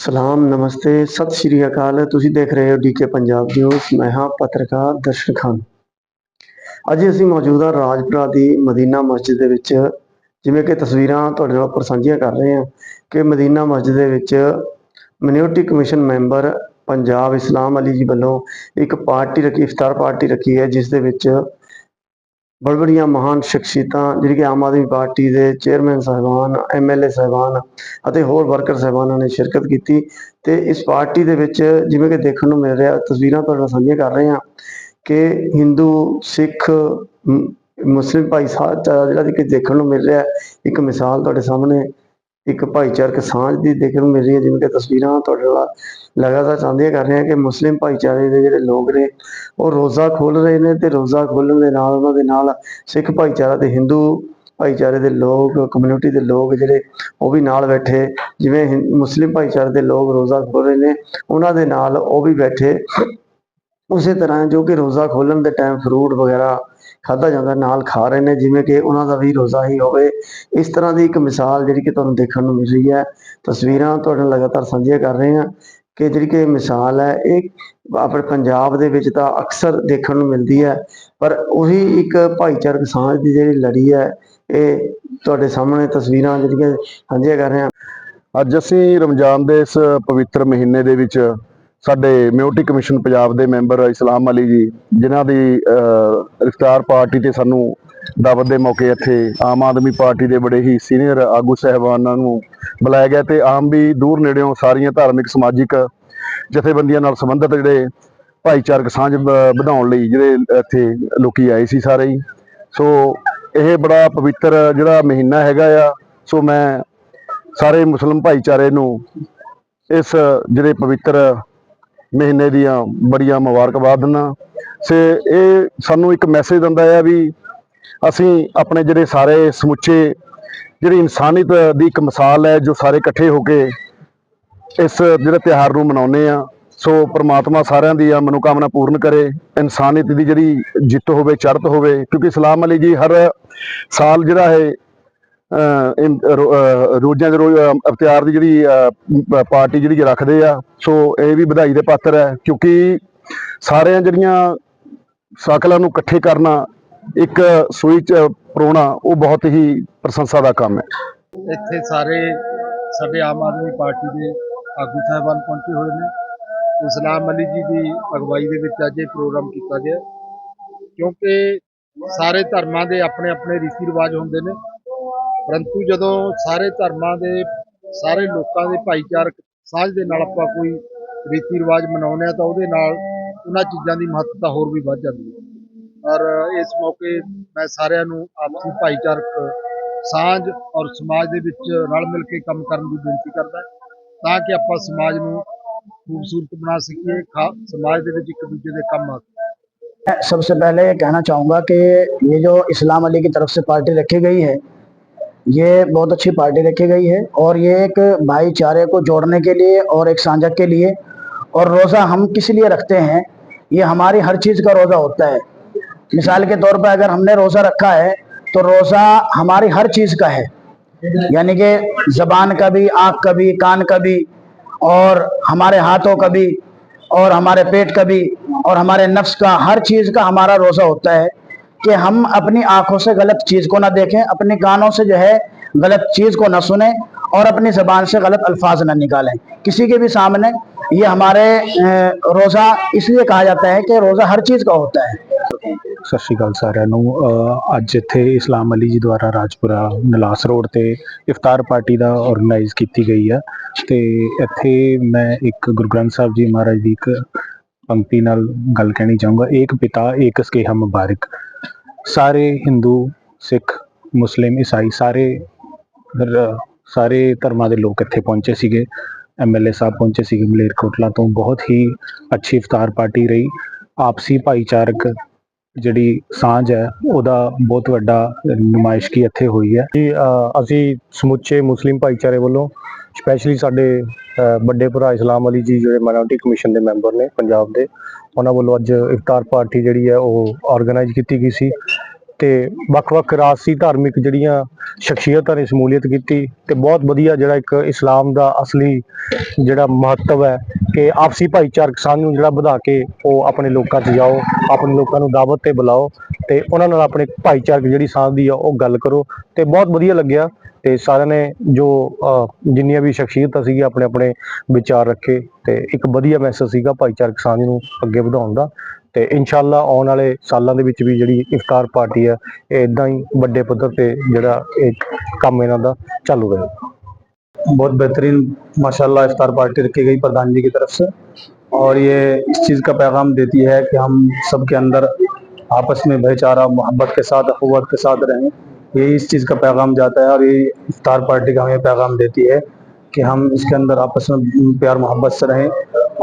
ਸਲਾਮ, ਨਮਸਤੇ, ਸਤਿ ਸ਼੍ਰੀ ਅਕਾਲ। ਤੁਸੀਂ ਦੇਖ ਰਹੇ ਹੋ ਡੀਕੇ ਪੰਜਾਬ ਨਿਊਜ਼ ਮੈਂ ਹਾਂ ਪੱਤਰਕਾਰ ਦਰਸ਼ਨ ਖਾਨ। ਅੱਜ ਅਸੀਂ ਮੌਜੂਦਾ ਰਾਜਪੁਰਾ ਦੀ ਮਦੀਨਾ ਮਸਜਿਦ ਦੇ ਵਿੱਚ। ਜਿਵੇਂ ਕਿ ਤਸਵੀਰਾਂ ਤੁਹਾਡੇ ਨਾਲ ਉੱਪਰ ਸਾਂਝੀਆਂ ਕਰ ਰਹੇ ਹਾਂ ਕਿ ਮਦੀਨਾ ਮਸਜਿਦ ਦੇ ਵਿੱਚ minority commission member Punjab Islam Ali ji ਵੱਲੋਂ ਇੱਕ ਪਾਰਟੀ ਰੱਖੀ, ਇਫਤਾਰ ਪਾਰਟੀ ਰੱਖੀ ਹੈ, ਜਿਸ ਦੇ ਵਿੱਚ ਬੜ ਬੜੀਆਂ ਮਹਾਨ ਸ਼ਖਸੀਅਤਾਂ ਜਿਹੜੀ ਕਿ ਆਮ ਆਦਮੀ ਪਾਰਟੀ ਦੇ ਚੇਅਰਮੈਨ ਸਾਹਿਬਾਨ ਐਮਐਲਏ ਸਾਹਿਬਾਨ ਅਤੇ ਹੋਰ ਵਰਕਰ ਸਾਹਿਬਾਨਾਂ ਨੇ ਸ਼ਿਰਕਤ ਕੀਤੀ ਤੇ ਇਸ ਪਾਰਟੀ ਦੇ ਵਿੱਚ ਜਿਵੇਂ ਕਿ ਦੇਖਣ ਨੂੰ ਮਿਲ ਰਿਹਾ, ਤਸਵੀਰਾਂ ਤੁਹਾਡੇ ਨਾਲ ਸਾਂਝੀਆਂ ਕਰ ਰਹੇ ਹਾਂ ਕਿ ਹਿੰਦੂ, ਸਿੱਖ ਮੁਸਲਿਮ ਭਾਈ ਭਾਈਚਾਰਾ ਜਿਹੜਾ ਕਿ ਦੇਖਣ ਨੂੰ ਮਿਲ ਰਿਹਾ, ਇੱਕ ਮਿਸਾਲ ਤੁਹਾਡੇ ਸਾਹਮਣੇ ਇੱਕ ਭਾਈਚਾਰਕ ਸਾਂਝ ਦੀ ਦੇਖਣ ਨੂੰ ਮਿਲ ਰਹੀ ਹੈ, ਜਿਵੇਂ ਕਿ ਤਸਵੀਰਾਂ ਤੁਹਾਡੇ ਨਾਲ ਲਗਾਤਾਰ ਸਾਂਝੀਆਂ ਕਰ ਰਹੇ ਹਾਂ ਕਿ ਮੁਸਲਿਮ ਭਾਈਚਾਰੇ ਦੇ ਜਿਹੜੇ ਲੋਕ ਨੇ, ਉਹ ਰੋਜ਼ਾ ਖੋਲ ਰਹੇ ਨੇ ਤੇ ਰੋਜ਼ਾ ਖੋਲਣ ਦੇ ਨਾਲ ਉਹਨਾਂ ਦੇ ਨਾਲ ਸਿੱਖ ਭਾਈਚਾਰਾ ਤੇ ਹਿੰਦੂ ਭਾਈਚਾਰੇ ਦੇ ਲੋਕ ਕਮਿਊਨਿਟੀ ਦੇ ਲੋਕ ਜਿਹੜੇ, ਉਹ ਵੀ ਨਾਲ ਬੈਠੇ। ਜਿਵੇਂ ਮੁਸਲਿਮ ਭਾਈਚਾਰੇ ਦੇ ਲੋਕ ਰੋਜ਼ਾ ਖੋਲ ਰਹੇ ਨੇ, ਉਹਨਾਂ ਦੇ ਨਾਲ ਉਹ ਵੀ ਬੈਠੇ। ਉਸੇ ਤਰ੍ਹਾਂ ਜੋ ਕਿ ਰੋਜ਼ਾ ਖੋਲਣ ਦੇ ਟਾਈਮ ਫਰੂਟ ਵਗੈਰਾ ਖਾਧਾ ਜਾਂਦਾ, ਨਾਲ ਖਾ ਰਹੇ ਨੇ, ਜਿਵੇਂ ਕਿ ਉਹਨਾਂ ਦਾ ਵੀ ਰੋਜ਼ਾ ਹੀ ਹੋਵੇ। ਇਸ ਤਰ੍ਹਾਂ ਦੀ ਇੱਕ ਮਿਸਾਲ ਜਿਹੜੀ ਕਿ ਤੁਹਾਨੂੰ ਦੇਖਣ ਨੂੰ ਮਿਲ ਰਹੀ ਹੈ। ਤਸਵੀਰਾਂ ਤੁਹਾਡੇ ਨਾਲ ਲਗਾਤਾਰ ਸਾਂਝੀਆਂ ਕਰ ਰਹੇ ਹਾਂ ਕਿ ਜਿਹੜੀ ਕਿ ਮਿਸਾਲ ਹੈ, ਇਹ ਆਪਣੇ ਪੰਜਾਬ ਦੇ ਵਿੱਚ ਤਾਂ ਅਕਸਰ ਦੇਖਣ ਨੂੰ ਮਿਲਦੀ ਹੈ, ਪਰ ਉਹੀ ਇੱਕ ਭਾਈਚਾਰਕ ਸਾਂਝ ਦੀ ਜਿਹੜੀ ਲੜੀ ਹੈ, ਇਹ ਤੁਹਾਡੇ ਸਾਹਮਣੇ ਤਸਵੀਰਾਂ ਜਿਹੜੀਆਂ ਸਾਂਝੀਆਂ ਕਰ ਰਹੇ ਹਾਂ। ਅੱਜ ਅਸੀਂ ਰਮਜ਼ਾਨ ਦੇ ਇਸ ਪਵਿੱਤਰ ਮਹੀਨੇ ਦੇ ਵਿੱਚ ਸਾਡੇ ਮਿਊਨਿਟੀ ਕਮਿਸ਼ਨ ਪੰਜਾਬ ਦੇ ਮੈਂਬਰ ਇਸਲਾਮ ਅਲੀ ਜੀ ਜਿਨ੍ਹਾਂ ਦੀ ਅਹ, ਪਾਰਟੀ ਤੇ ਸਾਨੂੰ ਦਾਵਤ ਦੇ ਮੌਕੇ ਇੱਥੇ ਆਮ ਆਦਮੀ ਪਾਰਟੀ ਦੇ ਬੜੇ ਹੀ ਸੀਨੀਅਰ ਆਗੂ ਸਹਿਬਾਨਾਂ ਨੂੰ ਬੁਲਾਇਆ ਗਿਆ ਤੇ ਆਮ ਵੀ ਦੂਰ ਨੇੜਿਓਂ ਸਾਰੀਆਂ ਧਾਰਮਿਕ ਸਮਾਜਿਕ ਜਥੇਬੰਦੀਆਂ ਨਾਲ ਸੰਬੰਧਿਤ ਜਿਹੜੇ ਭਾਈਚਾਰਕ ਸਾਂਝ ਵਧਾਉਣ ਲਈ ਜਿਹੜੇ ਇੱਥੇ ਲੋਕੀ ਆਏ ਸੀ ਸਾਰੇ ਹੀ। ਸੋ ਇਹ ਬੜਾ ਪਵਿੱਤਰ ਜਿਹੜਾ ਮਹੀਨਾ ਹੈਗਾ ਆ ਸੋ ਮੈਂ ਸਾਰੇ ਮੁਸਲਮ ਭਾਈਚਾਰੇ ਨੂੰ ਇਸ ਜਿਹੜੇ ਪਵਿੱਤਰ ਮਹੀਨੇ ਦੀਆਂ ਬੜੀਆਂ ਮੁਬਾਰਕਬਾਦ ਦਿੰਦਾ। ਸੇ ਇਹ ਸਾਨੂੰ ਇੱਕ ਮੈਸੇਜ ਦਿੰਦਾ ਹੈ ਵੀ ਅਸੀਂ ਆਪਣੇ ਜਿਹੜੇ ਸਾਰੇ ਸਮੁੱਚੇ, ਜਿਹੜੀ ਇਨਸਾਨੀਅਤ ਦੀ ਇੱਕ ਮਿਸਾਲ ਹੈ, ਜੋ ਸਾਰੇ ਇਕੱਠੇ ਹੋ ਕੇ ਇਸ ਜਿਹੜੇ ਤਿਉਹਾਰ ਨੂੰ ਮਨਾਉਂਦੇ ਆ, ਸੋ ਪ੍ਰਮਾਤਮਾ ਸਾਰਿਆਂ ਦੀ ਆ ਮਨੋਕਾਮਨਾ ਪੂਰਨ ਕਰੇ, ਇਨਸਾਨੀਅਤ ਦੀ ਜਿਹੜੀ ਜਿੱਤ ਹੋਵੇ, ਚੜ੍ਹਤ ਹੋਵੇ, ਕਿਉਂਕਿ ਇਸਲਾਮ ਅਲੀ ਜੀ ਹਰ ਸਾਲ ਜਿਹੜਾ ਹੈ ਰੋਜ਼ਾਂ ਦੇ ਰੋਜ਼, ਅਹ ਦੀ ਜਿਹੜੀ ਪਾਰਟੀ ਜਿਹੜੀ ਰੱਖਦੇ ਆ, ਸੋ ਇਹ ਵੀ ਵਧਾਈ ਦੇ ਪਾਤਰ ਹੈ, ਕਿਉਂਕਿ ਸਾਰਿਆਂ ਜਿਹੜੀਆਂ ਸਾਕਲਾਂ ਨੂੰ ਇਕੱਠੇ ਕਰਨਾ, ਇੱਕ ਸੂਈ ਚ ਪਰੋਣਾ, ਉਹ ਬਹੁਤ ਹੀ ਪ੍ਰਸ਼ੰਸਾ ਦਾ ਕੰਮ ਹੈ। ਇੱਥੇ ਸਾਰੇ, ਸਾਡੇ ਆਮ ਆਦਮੀ ਪਾਰਟੀ ਦੇ ਆਗੂ ਸਾਹਿਬਾਨ ਪਹੁੰਚੇ ਹੋਏ ਨੇ। ਇਸਲਾਮ ਅਲੀ ਜੀ ਦੀ ਅਗਵਾਈ ਦੇ ਵਿੱਚ ਅੱਜ ਇਹ ਪ੍ਰੋਗਰਾਮ ਕੀਤਾ ਗਿਆ। ਕਿਉਂਕਿ ਸਾਰੇ ਧਰਮਾਂ ਦੇ ਆਪਣੇ ਆਪਣੇ ਰੀਤੀ ਰਿਵਾਜ ਹੁੰਦੇ ਨੇ। ਪਰੰਤੂ ਜਦੋਂ ਸਾਰੇ ਧਰਮਾਂ ਦੇ ਸਾਰੇ ਲੋਕਾਂ ਦੇ ਭਾਈਚਾਰਕ ਸਾਂਝ ਦੇ ਨਾਲ ਆਪਾਂ ਕੋਈ ਰੀਤੀ ਰਿਵਾਜ ਮਨਾਉਂਦੇ ਆ ਤਾਂ ਉਹਦੇ ਨਾਲ ਉਹਨਾਂ ਚੀਜ਼ਾਂ ਦੀ ਮਹੱਤਤਾ ਹੋਰ ਵੀ ਵੱਧ ਜਾਂਦੀ ਹੈ ਔਰ ਇਸ ਮੌਕੇ ਮੈਂ ਸਾਰਿਆਂ ਨੂੰ ਆਪਸੀ ਭਾਈਚਾਰਕ ਸਾਂਝ ਔਰ ਸਮਾਜ ਦੇ ਵਿੱਚ ਰਲ ਮਿਲ ਕੇ ਕੰਮ ਕਰਨ ਦੀ ਬੇਨਤੀ ਕਰਦਾ ਤਾਂ ਕਿ ਆਪਾਂ ਸਮਾਜ ਨੂੰ ਖੂਬਸੂਰਤ ਬਣਾ ਸਕੀਏ ਖਾ- ਸਮਾਜ ਦੇ ਵਿੱਚ ਇੱਕ ਦੂਜੇ ਦੇ ਕੰਮ ਆ ਸਕੀਏ। सबसे पहले ये कहना चाहूँगा कि ये जो इस्लाम अली की तरफ से पार्टी रखी गई है یہ بہت اچھی پارٹی رکھی گئی ہے اور یہ ایک بھائی چارے کو جوڑنے کے لیے اور ایک سانجک کے لیے اور روزہ ہم کس لیے رکھتے ہیں؟ یہ ہماری ہر چیز کا روزہ ہوتا ہے۔ مثال کے طور پر اگر ہم نے روزہ رکھا ہے تو روزہ ہماری ہر چیز کا ہے۔ یعنی کہ زبان کا بھی، آنکھ کا بھی، کان کا بھی، اور ہمارے ہاتھوں کا بھی، اور ہمارے پیٹ کا بھی، اور ہمارے نفس کا، ہر چیز کا ہمارا روزہ ہوتا ہے۔ कि हम अपनी आंखों से गलत चीज़ को ना देखें अपने कानों से जो है गलत चीज़ को ना सुने और अपनी ज़बान से गलत अल्फाज ना निकालें किसी के भी सामने ये हमारे अ, रोज़ा इसलिए कहा जाता है कि रोज़ा हर चीज़ का होता है ਸਤਿ ਸ਼੍ਰੀ ਅਕਾਲ ਸਾਰਿਆਂ ਨੂੰ ਅਹ ਅੱਜ ਇੱਥੇ ਇਸਲਾਮ ਅਲੀ ਜੀ ਦੁਆਰਾ ਰਾਜਪੁਰਾ ਨਲਾਸ ਰੋਡ ਤੇ ਇਫਤਾਰ ਪਾਰਟੀ ਦਾ ਆਰਗੇਨਾਈਜ਼ ਕੀਤੀ ਗਈ ਆ ਤੇ ਇੱਥੇ ਮੈਂ ਇੱਕ ਗੁਰੂ ਗ੍ਰੰਥ ਸਾਹਿਬ ਜੀ ਮਹਾਰਾਜ ਦੀ ਇੱਕ ਪੰਕਤੀ ਨਾਲ ਗੱਲ ਕਹਿਣੀ ਚਾਹੂੰਗਾ। ਏਕ ਪਿਤਾ, ਏਕ ਸਕੇਹਾ ਮੁਬਾਰਕ। ਸਾਰੇ ਹਿੰਦੂ, ਸਿੱਖ, ਮੁਸਲਿਮ, ਈਸਾਈ ਸਾਰੇ ਸਾਰੇ ਧਰਮਾਂ ਦੇ ਲੋਕ ਇੱਥੇ ਪਹੁੰਚੇ ਸੀਗੇ। ਐਮਐਲਏ ਸਾਹਿਬ ਪਹੁੰਚੇ ਸੀਗੇ ਮਲੇਰਕੋਟਲਾ ਤੋਂ। ਬਹੁਤ ਹੀ ਅੱਛੀ ਇਫਤਾਰ ਪਾਰਟੀ ਰਹੀ। ਆਪਸੀ ਭਾਈਚਾਰਕ ਜਿਹੜੀ ਸਾਂਝ ਹੈ, ਉਹਦਾ ਬਹੁਤ ਵੱਡਾ ਨੁਮਾਇਸ਼ਕੀ ਇੱਥੇ ਹੋਈ ਹੈ। ਜੀ ਅਸੀਂ ਸਮੁੱਚੇ ਮੁਸਲਿਮ ਭਾਈਚਾਰੇ ਵੱਲੋਂ ਸਪੈਸ਼ਲੀ ਸਾਡੇ ਵੱਡੇ ਭਰਾ ਇਸਲਾਮ ਅਲੀ ਜੀ ਜਿਹੜੇ ਮਾਈਨੋਰਟੀ ਕਮਿਸ਼ਨ ਦੇ ਮੈਂਬਰ ਨੇ ਪੰਜਾਬ ਦੇ, ਉਹਨਾਂ ਵੱਲੋਂ ਅੱਜ ਇਫਤਾਰ ਪਾਰਟੀ ਜਿਹੜੀ ਹੈ ਉਹ ਆਰਗੇਨਾਈਜ਼ ਕੀਤੀ ਗਈ ਸੀ ਤੇ ਵੱਖ-ਵੱਖ ਰਾਜਸੀ ਧਾਰਮਿਕ ਜਿਹੜੀਆਂ ਸ਼ਖਸੀਅਤਾਂ ਨੇ ਸ਼ਮੂਲੀਅਤ ਕੀਤੀ ਤੇ ਬਹੁਤ ਵਧੀਆ ਜਿਹੜਾ ਇੱਕ ਇਸਲਾਮ ਦਾ ਅਸਲੀ ਜਿਹੜਾ ਮਹੱਤਵ ਹੈ ਕਿ ਆਪਸੀ ਭਾਈਚਾਰਕ ਸਾਂਝ ਨੂੰ ਜਿਹੜਾ ਵਧਾ ਕੇ ਉਹ ਆਪਣੇ ਲੋਕਾਂ 'ਚ ਜਾਓ, ਆਪਣੇ ਲੋਕਾਂ ਨੂੰ ਦਾਵਤ ਤੇ ਬੁਲਾਓ ਤੇ ਉਹਨਾਂ ਨਾਲ ਆਪਣੇ ਭਾਈਚਾਰਕ ਜਿਹੜੀ ਸਾਂਝ ਦੀ ਆ ਉਹ ਗੱਲ ਕਰੋ ਤੇ ਬਹੁਤ ਵਧੀਆ ਲੱਗਿਆ ਤੇ ਸਾਰਿਆਂ ਨੇ ਜੋ ਅਹ, ਜਿੰਨੀਆਂ ਵੀ ਸ਼ਖਸੀਅਤਾਂ ਸੀਗੀਆਂ ਆਪਣੇ ਆਪਣੇ ਵਿਚਾਰ ਰੱਖੇ ਤੇ ਇੱਕ ਵਧੀਆ ਮੈਸੇਜ ਸੀਗਾ ਭਾਈਚਾਰਕ ਸਾਂਝ ਨੂੰ ਅੱਗੇ ਵਧਾਉਣ ਦਾ ਤੇ ਇਨਸ਼ਾਅੱਲਾ ਆਉਣ ਵਾਲੇ ਸਾਲਾਂ ਦੇ ਵਿੱਚ ਵੀ ਜਿਹੜੀ ਇਫਤਾਰ ਪਾਰਟੀ ਹੈ ਇਹ ਇਦਾਂ ਹੀ ਵੱਡੇ ਪੱਧਰ ਤੇ ਜਿਹੜਾ ਇਹ ਕੰਮ ਇਹਨਾਂ ਦਾ ਚਾਲੂ ਰਹੇ बहुत बेहतरीन माशाल्लाह इफ्तार पार्टी रखी गई प्रधान जी की तरफ से और ये इस चीज़ का पैगाम देती है कि हम सबके अंदर آپس میں بھائی چارہ، محبت کے ساتھ، اخوت کے ساتھ رہیں۔ یہی اس چیز کا پیغام جاتا ہے اور یہی افطار پارٹی کا ہمیں پیغام دیتی ہے کہ ہم اس کے اندر آپس میں پیار محبت سے رہیں۔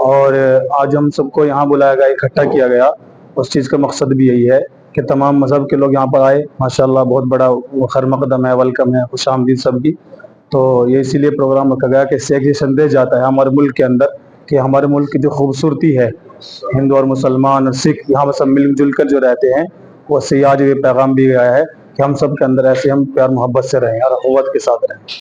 اور آج ہم سب کو یہاں بلایا گیا، اکٹھا کیا گیا۔ اس چیز کا مقصد بھی یہی ہے کہ تمام مذہب کے لوگ یہاں پر آئے۔ ماشاءاللہ بہت بڑا خیر مقدم ہے ویلکم ہے، خوش آمدید سب کی۔ تو یہ اسی لیے پروگرام رکھا گیا کہ سیکھ یہ سندیش جاتا ہے ہمارے ملک کے اندر کہ ہمارے ملک کی جو خوبصورتی ہے हिंदू और मुसलमान और सिख यहाँ पर सब मिलजुल कर जो रहते हैं वो से आज ये पैगाम भी गया है कि हम सब के अंदर ऐसे हम प्यार मोहब्बत से रहें और अखुवत के साथ रहें